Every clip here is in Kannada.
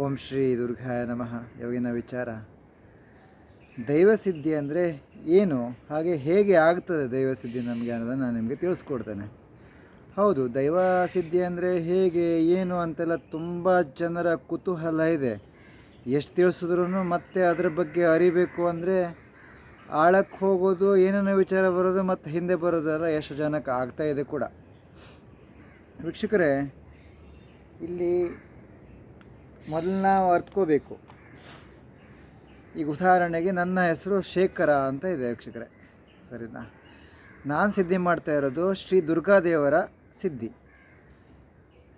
ಓಂ ಶ್ರೀ ದುರ್ಗಾಯ ನಮಃ. ಯೋಗಿನ ವಿಚಾರ? ದೈವಸಿದ್ಧಿ ಅಂದರೆ ಏನು? ಹಾಗೆ ಹೇಗೆ ಆಗ್ತದೆ ದೈವಸಿದ್ಧಿ ನಮಗೆ ಅನ್ನೋದನ್ನು ನಾನು ನಿಮಗೆ ತಿಳಿಸ್ಕೊಡ್ತೇನೆ. ಹೌದು ದೈವ ಸಿದ್ಧಿ ಅಂದರೆ ಹೇಗೆ, ಏನು ಅಂತೆಲ್ಲ ತುಂಬ ಜನರ ಕುತೂಹಲ ಇದೆ. ಎಷ್ಟು ತಿಳಿಸಿದ್ರು ಮತ್ತೆ ಅದ್ರ ಬಗ್ಗೆ ಅರಿಬೇಕು ಅಂದರೆ ಆಳಕ್ಕೆ ಹೋಗೋದು, ಏನೇನೋ ವಿಚಾರ ಬರೋದು ಮತ್ತು ಹಿಂದೆ ಬರೋದೆಲ್ಲ ಎಷ್ಟು ಜನಕ್ಕೆ ಆಗ್ತಾಯಿದೆ ಕೂಡ. ವೀಕ್ಷಕರೇ, ಇಲ್ಲಿ ಮೊದಲು ನಾವು ಅರ್ತ್ಕೋಬೇಕು. ಈಗ ಉದಾಹರಣೆಗೆ ನನ್ನ ಹೆಸರು ಶೇಖರ ಅಂತ ಇದೆ ವೀಕ್ಷಕರೇ. ಸರಿನಾ? ನಾನು ಸಿದ್ಧಿ ಮಾಡ್ತಾ ಇರೋದು ಶ್ರೀ ದುರ್ಗಾದೇವರ ಸಿದ್ಧಿ.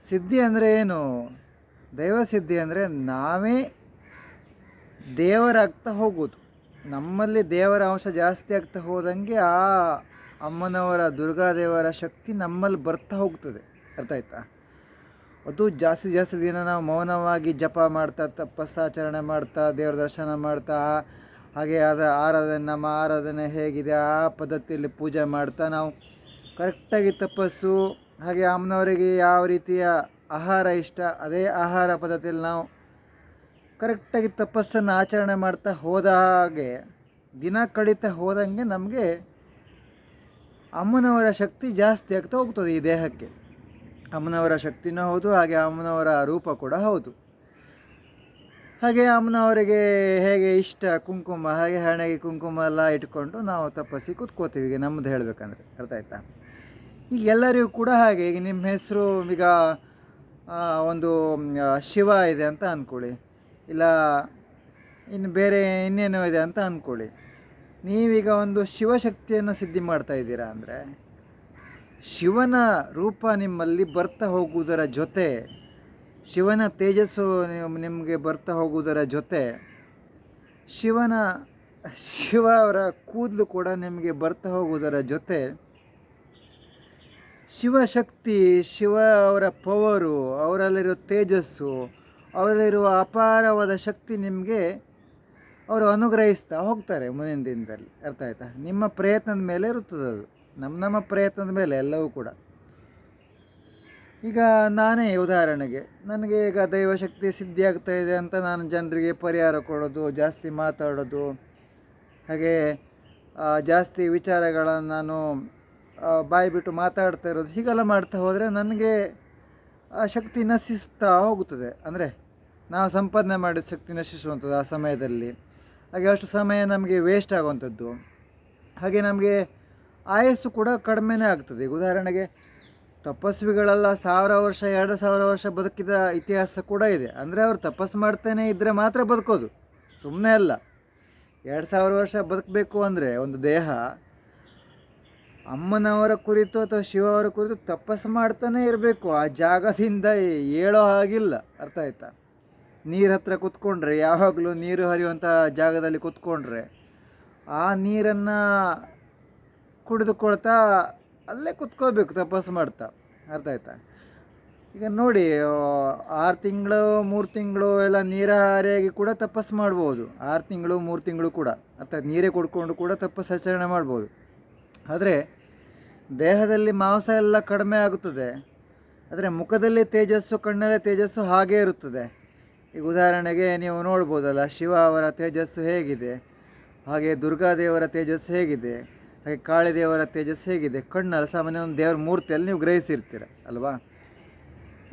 ಸಿದ್ಧಿ ಅಂದರೆ ಏನು? ದೈವ ಸಿದ್ಧಿ ಅಂದರೆ ನಾವೇ ದೇವರಾಗ್ತಾ ಹೋಗೋದು ನಮ್ಮಲ್ಲಿ ದೇವರ ಅಂಶ ಜಾಸ್ತಿ ಆಗ್ತಾ ಹೋದಂಗೆ ಆ ಅಮ್ಮನವರ ದುರ್ಗಾದೇವರ ಶಕ್ತಿ ನಮ್ಮಲ್ಲಿ ಬರ್ತಾ ಹೋಗ್ತದೆ. ಅರ್ಥ ಆಯ್ತಾ? ಅದು ಜಾಸ್ತಿ ಜಾಸ್ತಿ ದಿನ ನಾವು ಮೌನವಾಗಿ ಜಪ ಮಾಡ್ತಾ, ತಪಸ್ಸಾಚರಣೆ ಮಾಡ್ತಾ, ದೇವ್ರ ದರ್ಶನ ಮಾಡ್ತಾ, ಹಾಗೆ ಅದ ಆರಾಧನೆ, ನಮ್ಮ ಆರಾಧನೆ ಹೇಗಿದೆ, ಆ ಪದ್ಧತಿಯಲ್ಲಿ ಪೂಜೆ ಮಾಡ್ತಾ ನಾವು ಕರೆಕ್ಟಾಗಿ ತಪಸ್ಸು, ಹಾಗೆ ಅಮ್ಮನವರಿಗೆ ಯಾವ ರೀತಿಯ ಆಹಾರ ಇಷ್ಟ, ಅದೇ ಆಹಾರ ಪದ್ಧತಿಯಲ್ಲಿ ನಾವು ಕರೆಕ್ಟಾಗಿ ತಪಸ್ಸನ್ನು ಆಚರಣೆ ಮಾಡ್ತಾ ಹೋದ ಹಾಗೆ, ದಿನ ಕಳೀತಾ ಹೋದಂಗೆ ನಮಗೆ ಅಮ್ಮನವರ ಶಕ್ತಿ ಜಾಸ್ತಿ ಆಗ್ತಾ ಹೋಗ್ತದೆ ಈ ದೇಹಕ್ಕೆ. ಅಮ್ಮನವರ ಶಕ್ತಿನೂ ಹೌದು, ಹಾಗೆ ಅಮ್ಮನವರ ರೂಪ ಕೂಡ ಹೌದು. ಹಾಗೆ ಅಮ್ಮನವರಿಗೆ ಹೇಗೆ ಇಷ್ಟ, ಕುಂಕುಮ, ಹಾಗೆ ಹಣೆಗೆ ಕುಂಕುಮ ಎಲ್ಲ ಇಟ್ಕೊಂಡು ನಾವು ತಪಸ್ಸಿ ಕೂತ್ಕೋತೀವಿ, ಈಗ ನಮ್ಮದು ಹೇಳಬೇಕಂದ್ರೆ, ಅರ್ಥ ಆಯ್ತಾ? ಈಗ ಎಲ್ಲರಿಗೂ ಕೂಡ ಹಾಗೆ, ಈಗ ನಿಮ್ಮ ಹೆಸರು ಈಗ ಒಂದು ಶಿವ ಇದೆ ಅಂತ ಅಂದ್ಕೊಳ್ಳಿ ಇಲ್ಲ, ಇನ್ನು ಬೇರೆ ಇನ್ನೇನೋ ಇದೆ ಅಂತ ಅಂದ್ಕೊಳ್ಳಿ ನೀವೀಗ ಒಂದು ಶಿವಶಕ್ತಿಯನ್ನು ಸಿದ್ಧಿ ಮಾಡ್ತಾ ಇದ್ದೀರಾ ಅಂದರೆ ಶಿವನ ರೂಪ ನಿಮ್ಮಲ್ಲಿ ಬರ್ತಾ ಹೋಗುವುದರ ಜೊತೆ, ಶಿವನ ತೇಜಸ್ಸು ನಿಮಗೆ ಬರ್ತಾ ಹೋಗುವುದರ ಜೊತೆ, ಶಿವನ, ಶಿವ ಅವರ ಕೂದಲು ಕೂಡ ನಿಮಗೆ ಬರ್ತಾ ಹೋಗುವುದರ ಜೊತೆ, ಶಿವಶಕ್ತಿ, ಶಿವ ಅವರ ಪವರು, ಅವರಲ್ಲಿರೋ ತೇಜಸ್ಸು, ಅವರಲ್ಲಿರುವ ಅಪಾರವಾದ ಶಕ್ತಿ ನಿಮಗೆ ಅವರು ಅನುಗ್ರಹಿಸ್ತಾ ಹೋಗ್ತಾರೆ ಮುಂದಿನ ದಿನದಲ್ಲಿ. ಅರ್ಥ ಆಯ್ತಾ? ನಿಮ್ಮ ಪ್ರಯತ್ನದ ಮೇಲೆ ಇರುತ್ತದೆ ಅದು ನಮ್ಮ ನಮ್ಮ ಪ್ರಯತ್ನದ ಮೇಲೆ ಎಲ್ಲವೂ ಕೂಡ. ಈಗ ನಾನೇ ಉದಾಹರಣೆಗೆ. ನನಗೆ ಈಗ ದೈವಶಕ್ತಿ ಸಿದ್ಧಿಯಾಗ್ತಾ ಇದೆ ಅಂತ ನಾನು ಜನರಿಗೆ ಪರಿಹಾರ ಕೊಡೋದು, ಜಾಸ್ತಿ ಮಾತಾಡೋದು, ಹಾಗೆ ಜಾಸ್ತಿ ವಿಚಾರಗಳನ್ನು ನಾನು ಬಾಯಿ ಬಿಟ್ಟು ಮಾತಾಡ್ತಾ ಇರೋದು, ಹೀಗೆಲ್ಲ ಮಾಡ್ತಾ ಹೋದರೆ ನನಗೆ ಆ ಶಕ್ತಿ ನಶಿಸ್ತಾ ಹೋಗುತ್ತದೆ. ಅಂದರೆ ನಾವು ಸಂಪಾದನೆ ಮಾಡಿದ ಶಕ್ತಿ ನಶಿಸುವಂಥದ್ದು ಆ ಸಮಯದಲ್ಲಿ. ಹಾಗೆ ಅಷ್ಟು ಸಮಯ ನಮಗೆ ವೇಸ್ಟ್ ಆಗುವಂಥದ್ದು. ಹಾಗೆ ನಮಗೆ ಆಯಸ್ಸು ಕೂಡ ಕಡಿಮೆನೇ ಆಗ್ತದೆ. ಉದಾಹರಣೆಗೆ ತಪಸ್ವಿಗಳೆಲ್ಲ ಸಾವಿರ ವರ್ಷ, ಎರಡು ಸಾವಿರ ವರ್ಷ ಬದುಕಿದ ಇತಿಹಾಸ ಕೂಡ ಇದೆ. ಅಂದರೆ ಅವರು ತಪಸ್ಸು ಮಾಡ್ತಾನೆ ಇದ್ದರೆ ಮಾತ್ರ ಬದುಕೋದು. ಸುಮ್ಮನೆ ಅಲ್ಲ. ಎರಡು ಸಾವಿರ ವರ್ಷ ಬದುಕಬೇಕು ಅಂದರೆ ಒಂದು ದೇಹ ಅಮ್ಮನವರ ಕುರಿತು ಅಥವಾ ಶಿವವರ ಕುರಿತು ತಪಸ್ಸು ಮಾಡ್ತಾನೆ ಇರಬೇಕು. ಆ ಜಾಗದಿಂದ ಏಳೋ ಹಾಗಿಲ್ಲ. ಅರ್ಥ ಆಯ್ತಾ? ನೀರು ಹತ್ರ ಕೂತ್ಕೊಂಡ್ರೆ, ಯಾವಾಗಲೂ ನೀರು ಹರಿಯುವಂಥ ಜಾಗದಲ್ಲಿ ಕೂತ್ಕೊಂಡ್ರೆ, ಆ ನೀರನ್ನು ಕುಡಿದುಕೊಳ್ತಾ ಅಲ್ಲೇ ಕುತ್ಕೋಬೇಕು, ತಪಸ್ಸು ಮಾಡ್ತಾ. ಅರ್ಥ ಆಯ್ತಾ? ಈಗ ನೋಡಿ ಆರು ತಿಂಗಳು, ಮೂರು ತಿಂಗಳು ಎಲ್ಲ ನೀರಾಹಾರಿಯಾಗಿ ಕೂಡ ತಪಸ್ಸು ಮಾಡ್ಬೋದು. ಆರು ತಿಂಗಳು, ಮೂರು ತಿಂಗಳು ಕೂಡ. ಅರ್ಥ ನೀರೇ ಕುಡ್ಕೊಂಡು ಕೂಡ ತಪಸ್ಸು ಆಚರಣೆ ಮಾಡ್ಬೋದು. ಆದರೆ ದೇಹದಲ್ಲಿ ಮಾಂಸ ಎಲ್ಲ ಕಡಿಮೆ ಆಗುತ್ತದೆ. ಆದರೆ ಮುಖದಲ್ಲಿ ತೇಜಸ್ಸು, ಕಣ್ಣಲ್ಲಿ ತೇಜಸ್ಸು ಹಾಗೇ ಇರುತ್ತದೆ. ಈಗ ಉದಾಹರಣೆಗೆ ನೀವು ನೋಡ್ಬೋದಲ್ಲ, ಶಿವ ಅವರ ತೇಜಸ್ಸು ಹೇಗಿದೆ? ಹಾಗೆ ದುರ್ಗಾದೇವರ ತೇಜಸ್ಸು ಹೇಗಿದೆ? ಹಾಗೆ ಕಾಳಿದೇವರ ತೇಜಸ್ಸು ಹೇಗಿದೆ? ಕಣ್ಣಲ್ಲಿ ಸಾಮಾನ್ಯ ಒಂದು ದೇವರ ಮೂರ್ತಿಯಲ್ಲಿ ನೀವು ಗ್ರಹಿಸಿರ್ತೀರ, ಅಲ್ವಾ?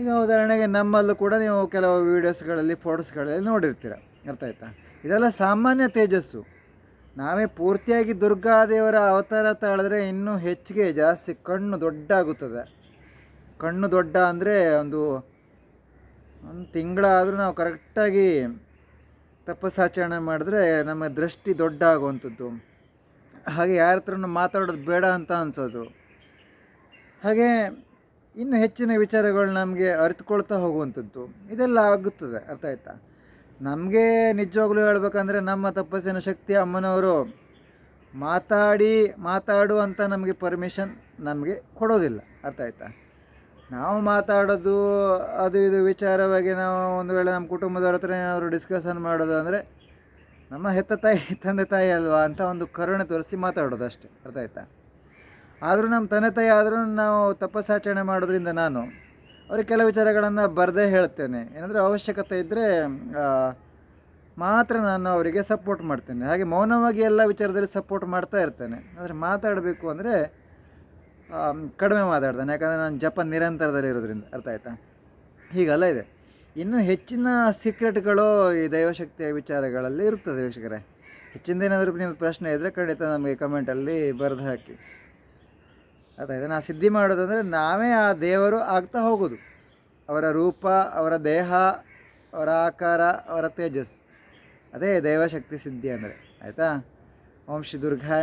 ಈಗ ಉದಾಹರಣೆಗೆ ನಮ್ಮಲ್ಲೂ ಕೂಡ ನೀವು ಕೆಲವು ವೀಡಿಯೋಸ್ಗಳಲ್ಲಿ ಫೋಟೋಸ್ಗಳಲ್ಲಿ ನೋಡಿರ್ತೀರ, ಅರ್ಥ ಆಯ್ತಾ? ಇದೆಲ್ಲ ಸಾಮಾನ್ಯ ತೇಜಸ್ಸು. ನಾವೇ ಪೂರ್ತಿಯಾಗಿ ದುರ್ಗಾದೇವರ ಅವತಾರ ತಾಳಿದ್ರೆ ಇನ್ನೂ ಹೆಚ್ಚಿಗೆ ಜಾಸ್ತಿ ಕಣ್ಣು ದೊಡ್ಡ ಆಗುತ್ತದೆ ಕಣ್ಣು ದೊಡ್ಡ ಅಂದರೆ ಒಂದು ಒಂದು ತಿಂಗಳಾದರೂ ನಾವು ಕರೆಕ್ಟಾಗಿ ತಪಸ್ಸಾಚರಣೆ ಮಾಡಿದ್ರೆ ನಮ್ಮ ದೃಷ್ಟಿ ದೊಡ್ಡ ಆಗುವಂಥದ್ದು ಹಾಗೆ ಯಾರ ಹತ್ರನೂ ಮಾತಾಡೋದು ಬೇಡ ಅಂತ ಅನಿಸೋದು. ಹಾಗೆ ಇನ್ನು ಹೆಚ್ಚಿನ ವಿಚಾರಗಳು ನಮಗೆ ಅರಿತುಕೊಳ್ತಾ ಹೋಗುವಂಥದ್ದು. ಇದೆಲ್ಲ ಆಗುತ್ತದೆ, ಅರ್ಥ ಆಯ್ತಾ? ನಮಗೆ ನಿಜವಾಗ್ಲೂ ಹೇಳಬೇಕಂದ್ರೆ ನಮ್ಮ ತಪಸ್ಸಿನ ಶಕ್ತಿ ಅಮ್ಮನವರು ಮಾತಾಡಿ ಮಾತಾಡು ಅಂತ ನಮಗೆ ಪರ್ಮಿಷನ್ ನಮಗೆ ಕೊಡೋದಿಲ್ಲ, ಅರ್ಥ ಆಯ್ತಾ? ನಾವು ಮಾತಾಡೋದು, ಅದು ಇದು ವಿಚಾರವಾಗಿ ನಾವು ಒಂದು ವೇಳೆ ನಮ್ಮ ಕುಟುಂಬದವ್ರ ಹತ್ರ ಏನಾದರೂ ಡಿಸ್ಕಷನ್ ಮಾಡೋದು ಅಂದರೆ ನಮ್ಮ ಹೆತ್ತ ತಾಯಿ, ತಂದೆ ತಾಯಿ ಅಲ್ವಾ ಅಂತ ಒಂದು ಕರುಣೆ ತೋರಿಸಿ ಮಾತಾಡೋದು ಅಷ್ಟೇ ಅರ್ಥ ಆಯ್ತಾ? ಆದರೂ ನಮ್ಮ ತಂದೆ ತಾಯಿ ಆದರೂ ನಾವು ತಪಸ್ಸಾಚರಣೆ ಮಾಡೋದ್ರಿಂದ ನಾನು ಅವ್ರಿಗೆ ಕೆಲವು ವಿಚಾರಗಳನ್ನು ಬರದೇ ಹೇಳ್ತೇನೆ. ಏನಾದರೂ ಅವಶ್ಯಕತೆ ಇದ್ದರೆ ಮಾತ್ರ ನಾನು ಅವರಿಗೆ ಸಪೋರ್ಟ್ ಮಾಡ್ತೇನೆ. ಹಾಗೆ ಮೌನವಾಗಿ ಎಲ್ಲ ವಿಚಾರದಲ್ಲಿ ಸಪೋರ್ಟ್ ಮಾಡ್ತಾ ಇರ್ತೇನೆ. ಆದರೆ ಮಾತಾಡಬೇಕು ಅಂದರೆ ಕಡಿಮೆ ಮಾತಾಡ್ತಾನೆ. ಯಾಕಂದರೆ ನಾನು ಜಪ ನಿರಂತರದಲ್ಲಿ ಇರೋದ್ರಿಂದ. ಅರ್ಥ ಆಯ್ತಾ? ಹೀಗೆಲ್ಲ ಇದೆ. ಇನ್ನೂ ಹೆಚ್ಚಿನ ಸೀಕ್ರೆಟ್ಗಳು ಈ ದೈವಶಕ್ತಿಯ ವಿಚಾರಗಳಲ್ಲಿ ಇರುತ್ತದೆ ವೀಕ್ಷಕರೇ. ಹೆಚ್ಚಿನದೇನಾದರೂ ನಿಮ್ಮ ಪ್ರಶ್ನೆ ಇದ್ದರೆ ಖಂಡಿತ ನಮಗೆ ಕಮೆಂಟಲ್ಲಿ ಬರೆದು ಹಾಕಿ. ಅದಾಯ್ತು? ನಾ ಸಿದ್ಧಿ ಮಾಡೋದಂದರೆ ನಾವೇ ಆ ದೇವರು ಆಗ್ತಾ ಹೋಗೋದು. ಅವರ ರೂಪ, ಅವರ ದೇಹ, ಅವರ ಆಕಾರ, ಅವರ ತೇಜಸ್. ಅದೇ ದೈವಶಕ್ತಿ ಸಿದ್ಧಿ ಅಂದರೆ. ಆಯಿತಾ? ಓಂ ಶ್ರೀ ದುರ್ಗಾಯ